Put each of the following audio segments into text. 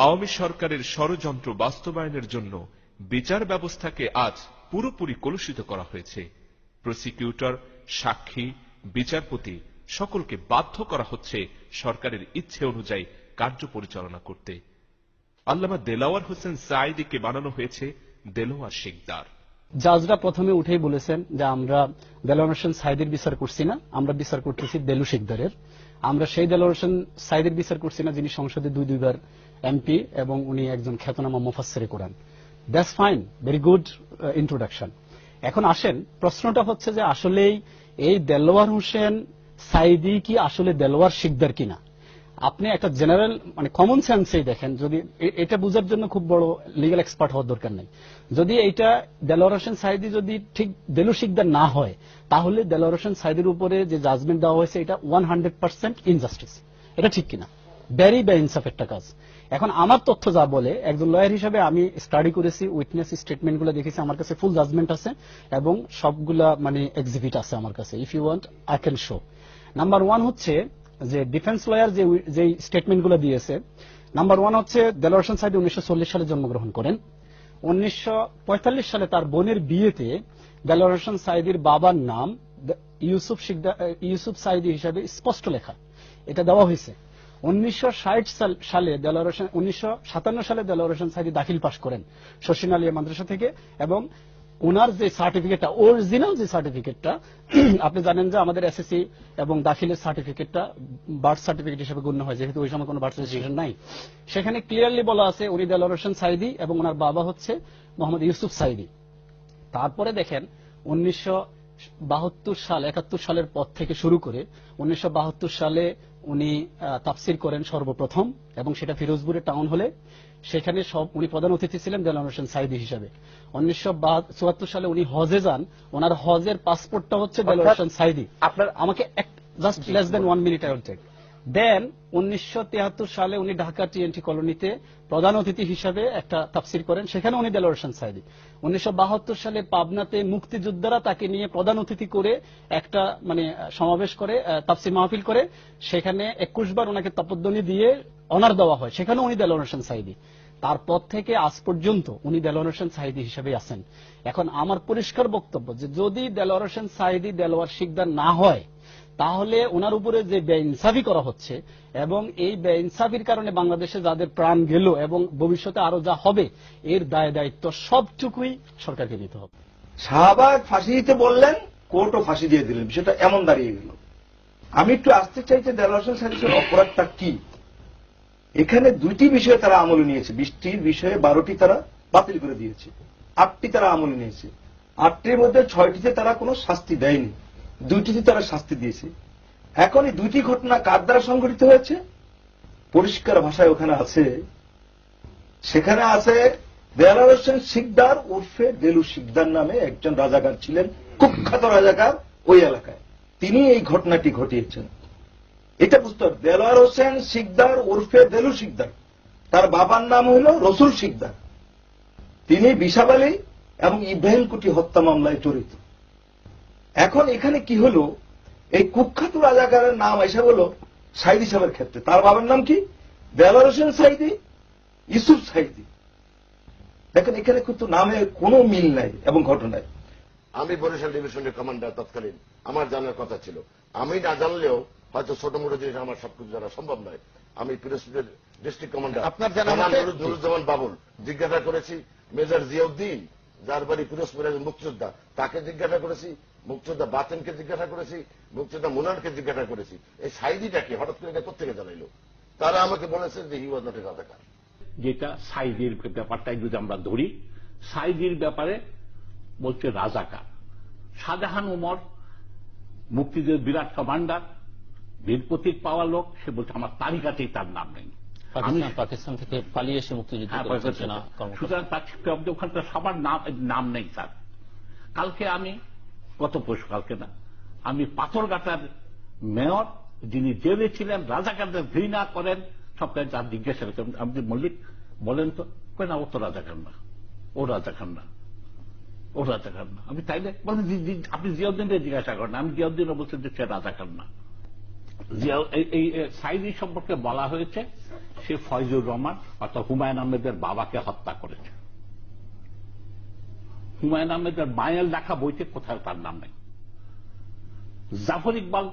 আওয়ামী সরকারের ষড়যন্ত্র বাস্তবায়নের জন্য বিচার ব্যবস্থাকে আজ পুরোপুরি কলুষিত করা হয়েছে। প্রসিকিউটর, সাক্ষী, বিচারপতি সকলকে বাধ্য করা হচ্ছে সরকারের ইচ্ছে অনুযায়ী কার্য পরিচালনা করতে। আল্লামা দেলাওয়ার হোসেন সাইদিকে বানানো হয়েছে দেলোয়ার শিকদার। জাজরা প্রথমে উঠেই বলেছেন যে আমরা হোসেন সাইদের বিচার করছি না, আমরা বিচার করতেছি দেলু শিকদারের আমরা সেই হোসেন সাইদের বিচার করছি না যিনি সংসদে দুই দুইবার এমপি এবং উনি একজন খ্যাতনামা মুফাসসিরে Quran. That's fine very good introduction এখন আসেন, প্রশ্নটা হচ্ছে যে আসলেই এই দেলোয়ার হোসেন সাইদি কি আসলে দেলোয়ার শিকদার কিনা? আপনি একটা জেনারেল মানে কমন সেন্সেই দেখেন, যদি এটা বুঝার জন্য খুব বড় লিগ্যাল এক্সপার্ট হওয়ার দরকার নেই। যদি এইটা দেলোয়ার হোসেন সাইদি যদি ঠিক দেলু শিকদার না হয়, তাহলে দেলোয়ার হোসেন সাইদির উপরে যে জাজমেন্ট দেওয়া হয়েছে, এটা ওয়ান হান্ড্রেড পার্সেন্ট ইনজাস্টিস এটা ঠিক কিনা? ভেরি বে ইনসাফ একটা কাজ। এখন আমার তথ্য যা বলে, একজন লয়ার হিসেবে আমি স্টাডি করেছি উইটনেস স্টেটমেন্টগুলো দেখেছি, আমার কাছে ফুল জাজমেন্ট আছে, এবং সবগুলা মানে এক্সিবিট আছে আমার কাছে if you want I can show number one হচ্ছে যে ডিফেন্স লয়ার যে যে স্টেটমেন্টগুলো দিয়েছে নাম্বার ওয়ান হচ্ছে দেলোয়ার হোসেন সাইদি উনিশশো সালে জন্মগ্রহণ করেন। উনিশশো পঁয়তাল্লিশ সালে তার বোনের বিয়েতে দেলোয়ার সাইদির বাবার নাম ইউসুফ ইউসুফ সাইদি হিসাবে স্পষ্ট লেখা। এটা দেওয়া হয়েছে। উনিশশো ষাট সালে দেলোয়ার হোসেন উনিশশো সালে দেলোয়ার সাইদি দাখিল পাশ করেন শশীন আলিয়া মাদ্রাসা থেকে এবং ওনার যে সার্টিফিকেটটা অরিজিনাল যে সার্টিফিকেটটা আপনি জানেন যে আমাদের এসএসসি এবং দাখিলের সার্টিফিকেটটা বার্থ সার্টিফিকেট হিসেবে গণ্য হয়, যেহেতু ওই সময় কোনো বার্থ সার্টিফিকেট নাই। সেখানে ক্লিয়ারলি বলা আছে, উনি দেলোয়ার হোসেন সাইদি এবং ওনার বাবা হচ্ছে মোহাম্মদ ইউসুফ সাইদি। তারপরে দেখেন, উনিশশো বাহাত্তর সাল, একাত্তর সালের পর থেকে শুরু করে উনিশশো বাহাত্তর সালে উনি তাফসির করেন সর্বপ্রথম এবং সেটা ফিরোজপুরের টাউন হলে। সেখানে সব উনি প্রধান অতিথি ছিলেন দেলান হোসেন সাইদি হিসাবে। উনিশশো চুয়াত্তর সালে উনি হজে যান। ওনার হজের পাসপোর্টটা হচ্ছে দেলান অনুষ্ঠান হোসেন সাইদি। আপনার আমাকে just less than one minute I will take then উনিশশো সালে উনি ঢাকা টিএনটি কলোনিতে প্রধান অতিথি হিসাবে একটা তাফসির করেন। সেখানে উনি দেলোয়ার হোসেন সাইদি উনিশশো সালে পাবনাতে মুক্তিযোদ্ধারা তাকে নিয়ে প্রধান অতিথি করে একটা মানে সমাবেশ করে তাফসির মাহফিল করে। সেখানে একুশ বার ওনাকে তপধ্বনি দিয়ে অনার দেওয়া হয়। সেখানে উনি দেলোয়ার হোসেন সাইদি তারপর থেকে আজ পর্যন্ত উনি দেলোয়ার হোসেন সাইদি হিসেবে আছেন। এখন আমার পরিষ্কার বক্তব্য যে যদি দেলোয়ার হোসেন সাইদি দেলোয়ার শিকদার না হয় তাহলে ওনার উপরে যে বেইনসাফি করা হচ্ছে এবং এই বেইনসাফির কারণে বাংলাদেশে যাদের প্রাণ গেল এবং ভবিষ্যতে আরও যা হবে, এর দায় দায়িত্ব সবটুকুই সরকারকে নিতে হবে। শাহবাগ ফাঁসি দিতে বললেন, কোর্টও ফাঁসি দিয়ে দিলেন, বিষয়টা এমন দাঁড়িয়ে গেল। আমি একটু আসতে চাই যে সাইদির অপরাধটা কি? এখানে দুইটি বিষয়ে তারা আমলে নিয়েছে বৃষ্টির বিষয়ে বারোটি তারা বাতিল করে দিয়েছে, আটটি তারা আমলে নিয়েছে। আটটির মধ্যে ছয়টিতে তারা কোনো শাস্তি দেয়নি। দুইটিতে তারা শাস্তি দিয়েছে। এখন এই দুইটি ঘটনা কার দ্বারা সংঘটিত হয়েছে? পরিষ্কার ভাষায় ওখানে আছে, সেখানে আছে দেয়ালার হোসেন শিকদার উর্ফে দেলু শিকদার নামে একজন রাজাকার ছিলেন, কুখ্যাত রাজাকার ওই এলাকায়। তিনি এই ঘটনাটি ঘটিয়েছেন। এটা বুঝতে হবে দেলোয়ার হোসেন শিকদার উর্ফে দেলু শিকদার, তার বাবার নাম হল রসুল শিকদার। তিনি বিশাব আলী এবং ইব্রাহিম কুটি হত্যা মামলায় জড়িত। এখন এখানে কি হলো? এই কুখ্যাত রাজাকারের নাম এসে হলো সাইদি সাহেবের ক্ষেত্রে। তার বাবার নাম কি? দেলোয়ার হোসেন সাইদি ইসুফ সাইদি। দেখেন এখানে কিন্তু নামে কোনো মিল নাই এবং ঘটনায় আমি বরিশাল ডিভিশনের কমান্ডার তৎকালীন। আমার জানার কথা ছিল। আমি না জানলেও হয়তো ছোট মোটো জিনিস আমার সবকিছু জানা সম্ভব নয়। আমি পিরোজপুরের ডিস্ট্রিক্ট কমান্ডার। আপনার জানা আমার মতে- নুরুজ- নুরুজ্জামান বাবুল। জিজ্ঞাসা করেছি মেজর জিয়াউদ্দিন যার বাড়ি পিরোজপুরের মুক্তিযোদ্ধা তাকে জিজ্ঞাসা করেছি মুক্তিযোদ্ধা বাতেনকে জিজ্ঞাসা করেছি মুক্তিযোদ্ধা মুনানকে জিজ্ঞাসা করেছি। এই সাইদিটা কি? হঠাৎ করে এটা কোথেকে জানাইলো? তারা আমাকে বলেছে যে হি ওয়াজ নট এ রাজাকার যেটা সাইদির ব্যাপারটাই যদি আমরা ধরি সাইদির ব্যাপারে বলছে রাজাকার। শাহজাহান উমর মুক্তিযুদ্ধের বিরাট কমান্ডার বীর প্রতীক পাওয়া লোক সে বলছে আমার তালিকাতেই তার নাম নেই। পাকিস্তান পাকিস্তান থেকে পালিয়ে এসে মুক্তিযুদ্ধ হ্যাঁ, সুতরাং তার ওখানটা সবার নাম নাম নেই স্যার কালকে আমি গত পরশু কালকে না। আমি পাথরঘাটার মেয়র, যিনি জেলে ছিলেন, রাজাকারদের ঘৃণা করেন সবটাই তার জিজ্ঞাসা করছেন আপনি মল্লিক, বলেন তো। না, ও তো রাজাকার না। ও রাজাকার না। ও রাজাকার না। আমি তাইলে বলেন আপনি জিয়াউদ্দিনকে জিজ্ঞাসা করেন। আমি জিয়াউদ্দিনও বলছেন যে সে রাজাকার না। এই- সাইদি সম্পর্কে বলা হয়েছে, সে ফয়জুর রহমান অর্থাৎ হুমায়ুন আহমেদের বাবাকে হত্যা করেছে। হুমায়ুন আহমেদের মায়ের লেখা বইতে কোথাও তার নাম নেই। জাফর ইকবাল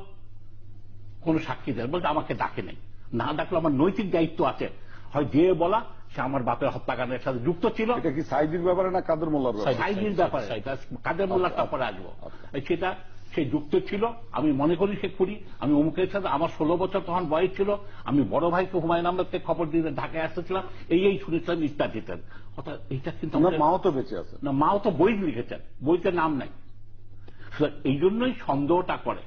কোন সাক্ষী দেয় বলতে আমাকে ডাকে নেই। না ডাকলে আমার নৈতিক দায়িত্ব আছে। হয় দিয়ে বলা সে আমার বাপের হত্যাকাণ্ডের সাথে যুক্ত ছিল। এটা কি সাইদির ব্যাপারে না কাদের মোল্লার ব্যাপারে? সাইদির ব্যাপারে। কাদের মোল্লার তারপরে আসব। সেটা সে যুক্ত ছিল আমি মনে করি সে খুঁড়ি আমি অমুকের সাথে আমার ষোলো বছর তখন বয়স ছিল। আমি বড় ভাইকে হুমায়ুন আহমেদকে খবর দিয়ে ঢাকায় আসতেছিলাম এই এই শুনেছিলাম ইত্যাদিতে অর্থাৎ এইটা কিন্তু মাও তো বেঁচে আছে। না মাও তো বই লিখেছেন। বইতে নাম নাই। এই জন্যই সন্দেহটা করে।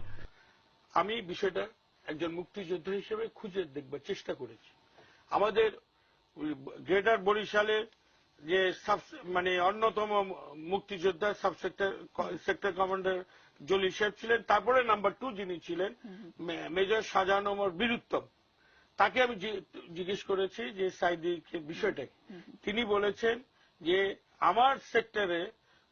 আমি বিষয়টা একজন মুক্তিযোদ্ধা হিসেবে খুঁজে দেখবার চেষ্টা করেছি। আমাদের গ্রেটার বরিশালের যে মানে অন্যতম মুক্তিযোদ্ধা সাব সেক্টর কমান্ডার জলিল সাহেব ছিলেন। তারপরে নাম্বার টু যিনি ছিলেন মেজর শাহজাহান ওমর বীরুত্তম। তাকে আমি জিজ্ঞেস করেছি যে, সাইদি বিষয়টা তিনি বলেছেন যে, আমার সেক্টরে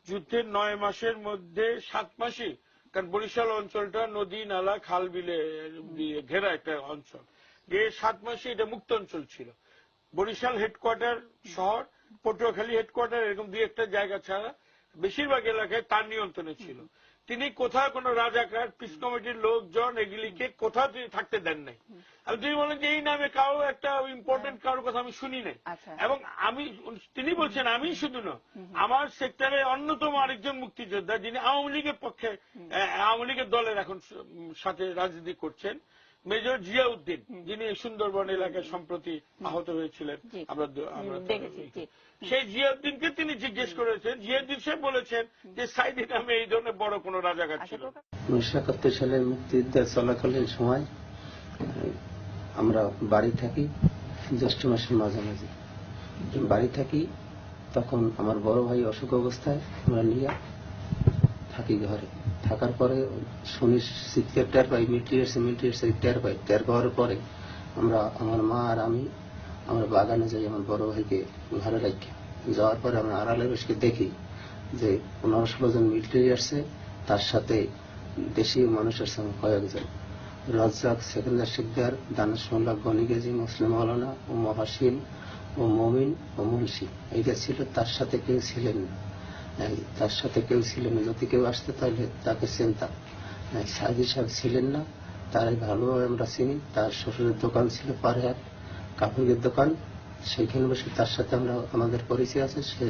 যুদ্ধের নয় মাসের মধ্যে সাত মাসই, কারণ বরিশাল অঞ্চলটা নদী, নালা, খাল বিলে ঘেরা একটা অঞ্চল। যে সাত মাসে এটা মুক্ত অঞ্চল ছিল। বরিশাল হেডকোয়ার্টার শহর পটুয়াখালী হেডকোয়ার্টার এরকম দুই একটা জায়গা ছাড়া বেশিরভাগ এলাকায় তার নিয়ন্ত্রণে ছিল। তিনি কোথাও কোনো রাজাকার পিস কমিটির লোকজন এগুলিকে কোথাও তিনি থাকতে দেন নাই। আর তিনি বলেন যে এই নামে কারও একটা ইম্পর্টেন্ট কারোর কথা আমি শুনি নাই। আচ্ছা। এবং আমি তিনি বলছেন আমি শুধু না আমার সেক্টরে অন্যতম আরেকজন মুক্তিযোদ্ধা যিনি আওয়ামী লীগের পক্ষে আওয়ামী লীগের দলের এখন সাথে রাজনীতি করছেন মেজর জিয়াউদ্দিন যিনি সুন্দরবন এলাকায় সম্প্রতি আহত হয়েছিলেন। আমরা। সেই জিয়াউদ্দিনকে তিনি জিজ্ঞেস করেছেন জিয়াউদ্দিন সাহেব বলেছেন যে সাইদি নামে এই ধরনের বড় কোনো আচ্ছা ছিল উনিশশো একাত্তর সালে মুক্তিযুদ্ধ চলাকালীন সময় আমরা বাড়ি থাকি জ্যৈষ্ঠ মাসের মাঝামাঝি। বাড়ি থাকি তখন আমার বড় ভাই অসুখ অবস্থায় আমরা নিয়ে থাকি ঘরে। থাকার পরে শুনি চিৎকার টের পাই মিলিটারি এসে টের পাই। টের পাওয়ার পরে আমরা, আমার মা আর আমি, আমরা বাগানে যাই আমার বড় ভাইকে ঘরে রাখি যাওয়ার পরে আমরা আড়ালে বসে দেখি যে পনেরো ষোলো জন মিলিটারি আসছে, তার সাথে দেশি মানুষের সঙ্গে কয়েকজন। রাজ্জাক, সেকেন্দার শিকদার, দানেশ মোল্লা গনি মুসলিম মৌলানা ও মহাসিন ও মমিন, ও মুন্সি। এইটা ছিল তার সাথে কেউ ছিলেন না। তার সাথে কেউ ছিলেন না। যদি কেউ আসতে তাহলে তাকে চিনতাম। সাজি সাইদি সাহেব ছিলেন না। তারাই ভালোভাবে আমরা চিনি। তার শ্বশুরের দোকান ছিল পারে এক কাপড়ের দোকান। সেইখানে বসে তার সাথে আমরা, আমাদের পরিচয় আছে। সে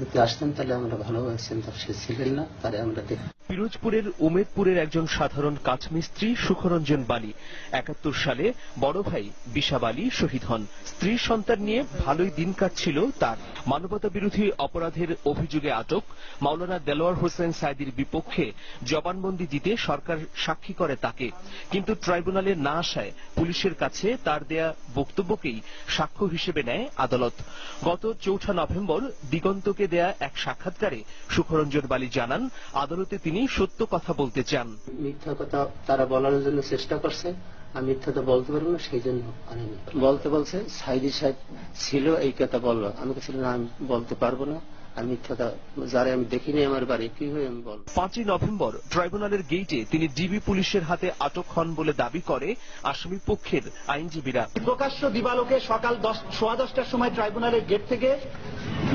যদি আসতেন তাহলে আমরা ভালোভাবে চিনতাম। সে ছিলেন না, তারে আমরা দেখ পিরোজপুরের উমেদপুরের একজন সাধারণ কাঠমিস্ত্রি সুখরঞ্জন বালি। একাত্তর সালে বড় ভাই বিশাব আলী শহীদ হন। স্ত্রী সন্তান নিয়ে ভালোই দিন কাটছিল তার। মানবতা বিরোধী অপরাধের অভিযোগে আটক। মাওলানা দেলোয়ার হোসেন সাইদির বিপক্ষে জবানবন্দি দিতে সরকার সাক্ষী করে তাকে। কিন্তু ট্রাইব্যুনালে না আসায় পুলিশের কাছে তার দেয়া বক্তব্যকেই সাক্ষ্য হিসেবে নেয় আদালত। গত চৌঠা নভেম্বর দিগন্তকে দেয়া এক সাক্ষাৎকারে সুখরঞ্জন বালি জানান, আদালতে তিনি সত্য কথা বলতে চান। মিথ্যা কথা তারা বলার জন্য চেষ্টা করছে আমি মিথ্যা তো বলতে পারব না সেই জন্য আনিনি বলতে বলছে সাইদি সাহেব ছিল এই কথা বলল। আমি কাছে না আমি বলতে পারব না আমি মিথ্যাটা যারা আমি দেখিনি আমার বাড়ি কি হয়ে আমি বলব? পাঁচই নভেম্বর ট্রাইব্যুনালের গেইটে তিনি ডিবি পুলিশের হাতে আটক হন বলে দাবি করে আসামি পক্ষের আইনজীবীরা। প্রকাশ্য দিবালোকে সকাল দশ সোয়া দশটার সময় ট্রাইব্যুনালের গেট থেকে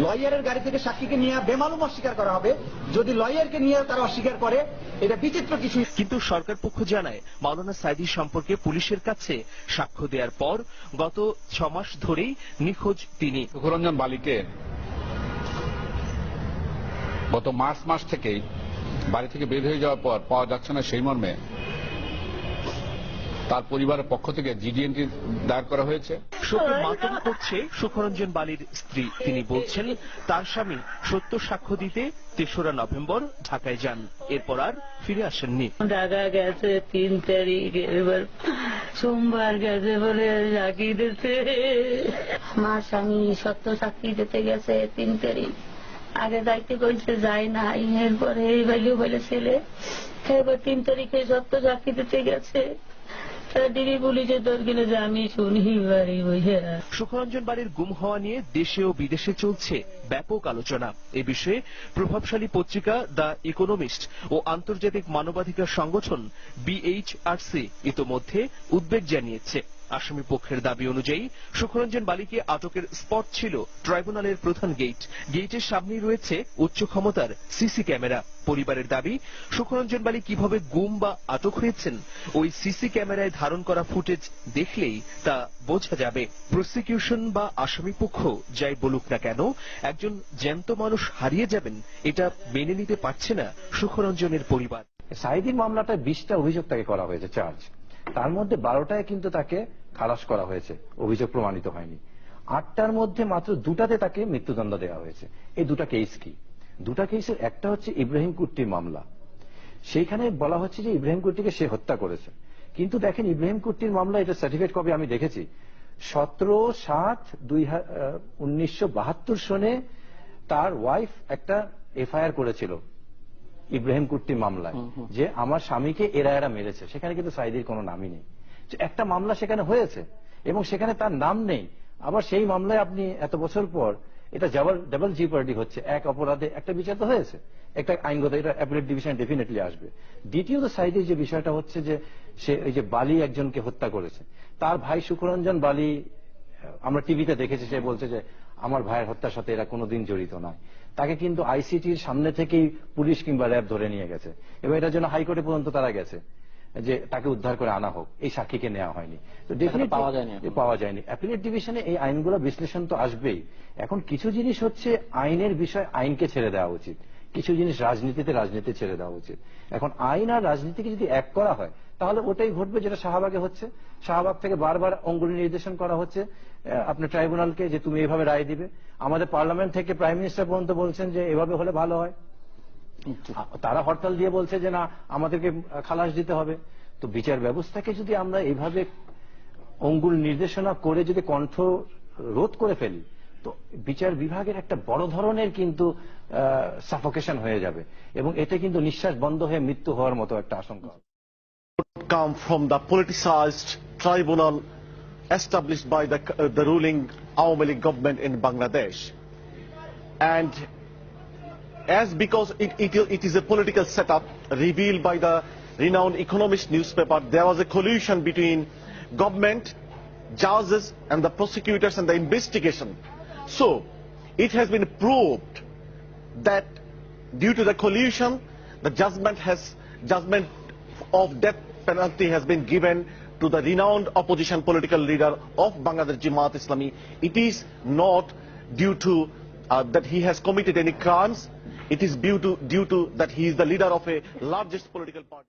লয়ারের গাড়ি থেকে সাক্ষীকে নিয়ে বেমালুম অস্বীকার করা হবে। যদি লয়ারকে নিয়ে তারা অস্বীকার করে এটা বিচিত্র কিছু কিন্তু সরকার পক্ষ জানায় মাওলানা সাইদি সম্পর্কে পুলিশের কাছে সাক্ষ্য দেওয়ার পর গত ছ মাস ধরেই নিখোঁজ তিনি। সুখরঞ্জন বালিকে গত মার্চ মাস থেকেই বাড়ি থেকে বের হয়ে যাওয়ার পর পাওয়া যাচ্ছে না সেই মর্মে। তার পরিবারের পক্ষ থেকে জিডিএনটি দায়ের করা হয়েছে। শোকে মাতম করছে সুখরঞ্জন বালির স্ত্রী। তিনি বলছেন তার স্বামী সত্য সাক্ষ্য দিতে তেসরা নভেম্বর ঢাকায় যান। এরপর আর ফিরে আসেননি। ঢাকা গেছে তিন তারিখ এবার সোমবার গেছে বলে সাক্ষী দিতে। আমার স্বামী সত্য সাক্ষী দিতে গেছে তিন তারিখ। আগে যাইতে কইছে যায় না এরপরে এই ভাইও বলে ছেলে। এবার তিন তারিখে সত্য সাক্ষী দিতে গেছে। বইয়া সুখরঞ্জন বাড়ির গুম হওয়া নিয়ে দেশে ও বিদেশে চলছে ব্যাপক আলোচনা। এ বিষয়ে প্রভাবশালী পত্রিকা দ্য ইকোনমিস্ট ও আন্তর্জাতিক মানবাধিকার সংগঠন বিএইচআরসি ইতোমধ্যে উদ্বেগ জানিয়েছে। আসামি পক্ষের দাবি অনুযায়ী সুখরঞ্জন বালিকে আটকের স্পট ছিল ট্রাইব্যুনালের প্রধান গেট। গেটের সামনেই রয়েছে উচ্চ ক্ষমতার সিসি ক্যামেরা। পরিবারের দাবি, সুখরঞ্জন বালি কীভাবে গুম বা আটক হয়েছেন, ওই সিসি ক্যামেরায় ধারণ করা ফুটেজ দেখলেই তা বোঝা যাবে। প্রসিকিউশন বা আসামি পক্ষ যাই বলুক না কেন, একজন জ্যান্ত মানুষ হারিয়ে যাবেন, এটা মেনে নিতে পারছে না সুখরঞ্জনের পরিবার। সাইদির মামলাটা বিশটা অভিযোগ তাকে করা হয়েছে, চার্জ। তার মধ্যে বারোটায় কিন্তু তাকে খালাস করা হয়েছে। অভিযোগ প্রমাণিত হয়নি। আটটার মধ্যে মাত্র দুটাতে তাকে মৃত্যুদণ্ড দেওয়া হয়েছে। এই দুটা কেস কি? দুটা কেসের একটা হচ্ছে ইব্রাহিম কুট্টির মামলা। সেইখানে বলা হচ্ছে যে ইব্রাহিম কুট্টিকে সে হত্যা করেছে। কিন্তু দেখেন, ইব্রাহিম কুট্টির মামলা, এটা সার্টিফিকেট কপি আমি দেখেছি। সতেরো সাত দুই উনিশশো বাহাত্তর সনে তার ওয়াইফ একটা এফআইআর করেছিল। ইব্রাহিম কুট্টির মামলায় যে আমার স্বামীকে এরা এরা মেরেছে। সেখানে কিন্তু সাইদির কোনো নামই নেই। একটা মামলা সেখানে হয়েছে এবং সেখানে তার নাম নেই। আবার সেই মামলায় আপনি এত বছর পর এটা ডাবল ডাবল জি পার্টি হচ্ছে। এক অপরাধে একটা বিচার তো হয়েছে। একটা আইনগত এটা অ্যাপিলেট ডিভিশন ডেফিনেটলি আসবে। দ্বিতীয়ত সাইডের যে বিষয়টা হচ্ছে যে সে ওই যে বালি একজনকে হত্যা করেছে। তার ভাই সুখরঞ্জন বালি আমরা টিভিতে দেখেছি সে বলছে যে আমার ভাইয়ের হত্যার সাথে এরা কোনোদিন জড়িত নয়। তাকে কিন্তু আইসিটির সামনে থেকেই পুলিশ কিংবা র্যাব ধরে নিয়ে গেছে। এবং এটার জন্য হাইকোর্টে পর্যন্ত তারা গেছে যে তাকে উদ্ধার করে আনা হোক। এই সাক্ষীকে নেওয়া হয়নি। পাওয়া যায়নি পাওয়া যায়নি। অ্যাপিলেট ডিভিশনে এই আইনগুলো বিশ্লেষণ তো আসবেই। এখন কিছু জিনিস হচ্ছে আইনের বিষয় আইনকে ছেড়ে দেওয়া উচিত। কিছু জিনিস রাজনীতিতে রাজনীতি ছেড়ে দেওয়া উচিত। এখন আইন আর রাজনীতিকে যদি এক করা হয় তাহলে ওটাই ঘটবে যেটা শাহবাগে হচ্ছে। শাহবাগ থেকে বারবার অঙ্গুলি নির্দেশন করা হচ্ছে। আপনার ট্রাইব্যুনালকে যে তুমি এভাবে রায় দিবে। আমাদের পার্লামেন্ট থেকে প্রাইম মিনিস্টার পর্যন্ত বলছেন যে এভাবে হলে ভালো হয়। তারা হরতাল দিয়ে বলছে যে না আমাদেরকে খালাস দিতে হবে। তো বিচার ব্যবস্থাকে যদি আমরা এইভাবে অঙ্গুল নির্দেশনা করে যদি কণ্ঠ রোধ করে ফেলি তো বিচার বিভাগের একটা বড় ধরনের কিন্তু সাফোকেশন হয়ে যাবে। এবং এতে কিন্তু নিঃশ্বাস বন্ধ হয়ে মৃত্যু হওয়ার মতো একটা আশঙ্কা। Come from the politicized tribunal established by the, uh, the ruling Awami government in Bangladesh. And as because it, it, it is a political setup revealed by the renowned economist newspaper, there was a collusion between government, judges and the prosecutors and the investigation. So, it has been proved that due to the collusion, the judgment has judgment of death penalty has been given to the renowned opposition political leader of Bangladesh Jamaat Islami. It is not due to uh, that he has committed any crimes. It is due to due to that he is the leader of a largest political party.